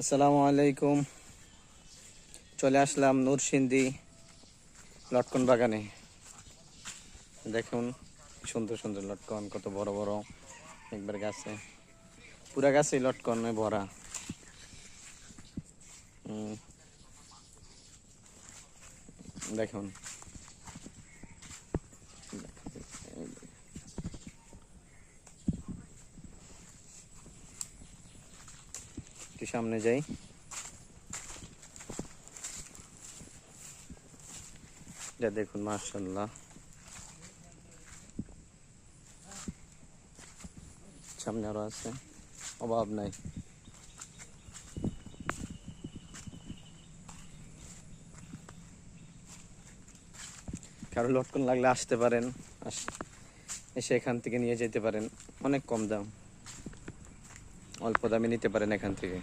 আসসালামু আলাইকুম। চলে আসলাম নূরসিন্দি লটকন বাগানে। দেখুন সুন্দর সুন্দর লটকন, কত বড় বড়। একবার গাছে, পুরা গাছে লটকনে ভরা। দেখুন একটু সামনে যাই। যা দেখুন মার্শাল্লাহ সামনে আরও আছে। অভাব নাই। কারও লটকন লাগলে আসতে পারেন এসে এখান থেকে নিয়ে যেতে পারেন। অনেক কম দাম। অল্প দামে নিতে পারেন এখান থেকে।